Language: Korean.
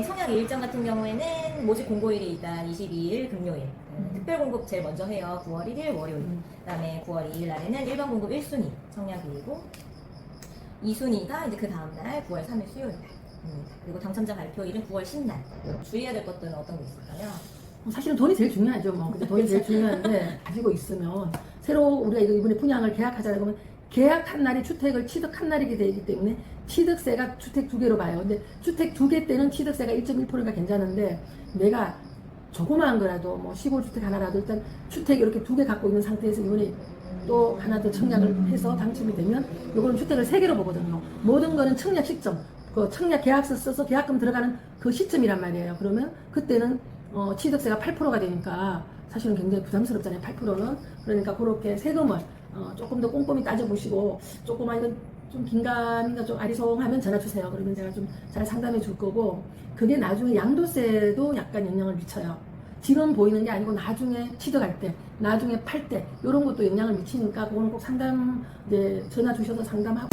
그다음에 청약 일정 같은 경우에는 모집 공고일이 일단 22일 금요일. 음, 특별 공급 제일 먼저 해요. 9월 1일 월요일. 음. 그다음에 9월 2일 날에는 일반 공급 1순위 청약일이고 2순위가 이제 그 다음 날 9월 3일 수요일 날. 음, 그리고 당첨자 발표일은 9월 10날. 주의해야 될 것들은 어떤 게 있을까요? 사실은 돈이 제일 중요하죠. 뭐. 돈이 제일 중요한데 가지고 있으면 새로 우리가 이거 이번에 분양을 계약하자 그러면 계약한 날이 주택을 취득한 날이게 되기 때문에 취득세가 주택 두 개로 봐요. 근데 주택 두 개 때는 취득세가 1.1%가 괜찮은데 내가 조그마한 거라도 뭐 시골주택 하나라도 일단 주택 이렇게 두 개 갖고 있는 상태에서 이번에 또 하나 더 청약을 해서 당첨이 되면 요거는 주택을 세 개로 보거든요. 모든 거는 청약 시점, 그 청약 계약서 써서 계약금 들어가는 그 시점이란 말이에요. 그러면 그때는 어, 취득세가 8%가 되니까 사실은 굉장히 부담스럽잖아요. 8%는 그러니까 그렇게 세금을 어, 조금 더 꼼꼼히 따져보시고 조금 아니면 좀 긴가민가 좀 아리송하면 전화 주세요. 그러면 제가 좀 잘 상담해 줄 거고 그게 나중에 양도세도 약간 영향을 미쳐요. 지금 보이는 게 아니고 나중에 취득할 때, 나중에 팔 때 이런 것도 영향을 미치니까 그거는 꼭 상담 이제 전화 주셔서 상담하고.